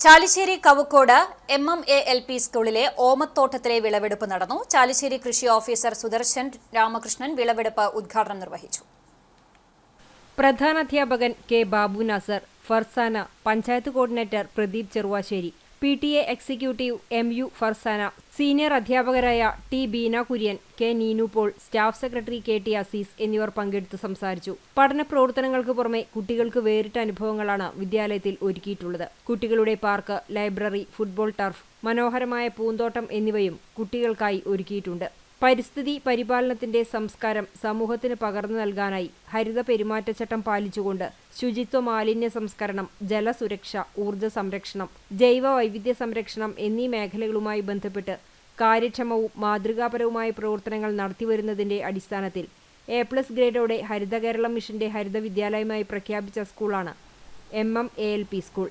Chalissery Kavukkode M M A L P സ്കൂളിലെ ഓമത്തോട്ടത്തിലെ വിളവെടുപ്പ് നടന്നു. ചാലിശ്ശേരി കൃഷി ഓഫീസർ സുദർശൻ രാമകൃഷ്ണൻ വിളവെടുപ്പ് ഉദ്ഘാടനം നിർവഹിച്ചു. പ്രധാനാധ്യാപകൻ K Babu Nasar Farsana panchayat coordinator Pradeep Cheruvassery P T A executive M U Farsana senior അധ്യാപകരായ T Beena Kurian K Neenu Paul staff secretary K T Azeez എന്നിവർ പങ്കെടുത്ത് സംസാരിച്ചു. പഠന പ്രവർത്തനങ്ങൾക്ക് പുറമെ കുട്ടികൾക്ക് വേറിട്ട അനുഭവങ്ങളാണ് വിദ്യാലയത്തിൽ ഒരുക്കിയിട്ടുള്ളത്. കുട്ടികളുടെ പാർക്ക് ലൈബ്രറി ഫുട്ബോൾ ടർഫ് മനോഹരമായ പൂന്തോട്ടം എന്നിവയും കുട്ടികൾക്കായി ഒരുക്കിയിട്ടുണ്ട്. പരിസ്ഥിതി പരിപാലനത്തിന്റെ സംസ്കാരം സമൂഹത്തിന് പകർന്നു നൽകാനായി ഹരിത പെരുമാറ്റച്ചട്ടം പാലിച്ചുകൊണ്ട് ശുചിത്വ മാലിന്യ സംസ്കരണം ജലസുരക്ഷ ഊർജ സംരക്ഷണം ജൈവ വൈവിധ്യ സംരക്ഷണം എന്നീ മേഖലകളുമായി ബന്ധപ്പെട്ട് കാര്യക്ഷമവും മാതൃകാപരവുമായ പ്രവർത്തനങ്ങൾ നടത്തിവരുന്നതിന്റെ അടിസ്ഥാനത്തിൽ എ പ്ലസ് ഗ്രേഡോടെ ഹരിത കേരളം മിഷന്റെ ഹരിത വിദ്യാലയമായി പ്രഖ്യാപിച്ച സ്കൂളാണ് M M A L P school.